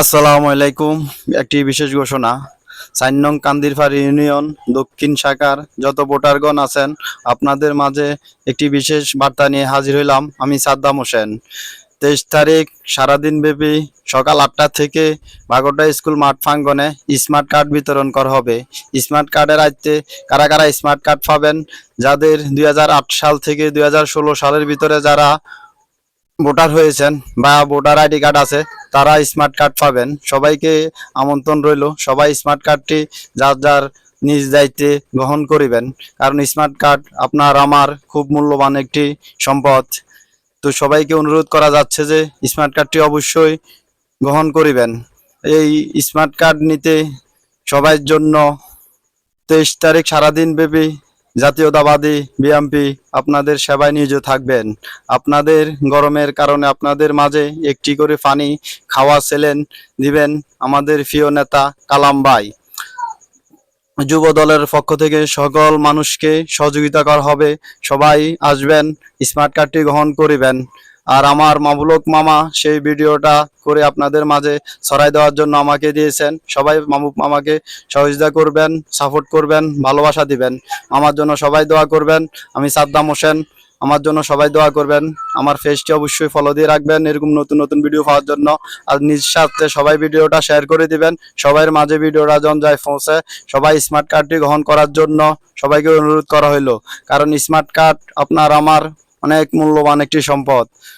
আসসালামু আলাইকুম। একটি বিশেষ ঘোষণা। চার নং ইউনিয়ন দক্ষিণ শাখার যত ভোটারগণ আছেন, আপনাদের মাঝে একটি বিশেষ বার্তা নিয়ে হাজির হইলাম আমি সাদ্দাম হোসেন। তেইশ তারিখ সারাদিন ব্যাপী সকাল আটটা থেকে বাগোটা স্কুল মাঠ প্রাঙ্গনে স্মার্ট কার্ড বিতরণ করা হবে। স্মার্ট কার্ডের আয়ত্তে কারা কারা স্মার্ট কার্ড পাবেন? যাদের দুই হাজার আট সাল থেকে দুই হাজার ষোলো সালের ভিতরে যারা ভোটার হয়েছেন বা ভোটার আইডি কার্ড আছে, তারা স্মার্ট কার্ড পাবেন। সবাইকে আমন্ত্রণ রইল, সবাই স্মার্ট কার্ডটি যার যার নিজ দায়িত্বে গ্রহণ করিবেন। কারণ স্মার্ট কার্ড আপনার আমার খুব মূল্যবান একটি সম্পদ। তো সবাইকে অনুরোধ করা যাচ্ছে যে স্মার্ট কার্ডটি অবশ্যই গ্রহণ করিবেন। এই স্মার্ট কার্ড নিতে সবার জন্য তেইশ তারিখ সারাদিন ব্যাপী জাতীয়তাবাদী বিএমপি আপনাদের সেবায় নিয়োজিত থাকবেন। আপনাদের গরমের কারণে আপনাদের মাঝে একটি করে পানি খাওয়া সেলেন দিবেন আমাদের প্রিয় নেতা কালাম ভাই। যুব দলের পক্ষ থেকে সকল মানুষকে সহযোগিতা করা হবে। সবাই আসবেন স্মার্ট কার্ডটি গ্রহণ করিবেন। আর আমার মামুলক মামা সেই ভিডিওটা করে আপনাদের মাঝে ছড়াই দেওয়ার জন্য আমাকে দিয়েছেন। সবাই মামুক মামাকে সহযোগিতা করবেন সাপোর্ট করবেন, ভালোবাসা দিবেন। আমার জন্য সবাই দোয়া করবেন। আমি সাদ্দাম হোসেন, আমার জন্য সবাই দোয়া করবেন। আমার ফেসটি অবশ্যই ফলো দিয়ে রাখবেন, এরকম নতুন নতুন ভিডিও পাওয়ার জন্য। আর নিজ সাথে সবাই ভিডিওটা শেয়ার করে দিবেন। সবার মাঝে ভিডিওটা জন যায় পৌঁছে সবাই স্মার্ট কার্ডটি গ্রহণ করার জন্য সবাইকে অনুরোধ করা হইল। কারণ স্মার্ট কার্ড আপনার আমার অনেক মূল্যবান একটি সম্পদ।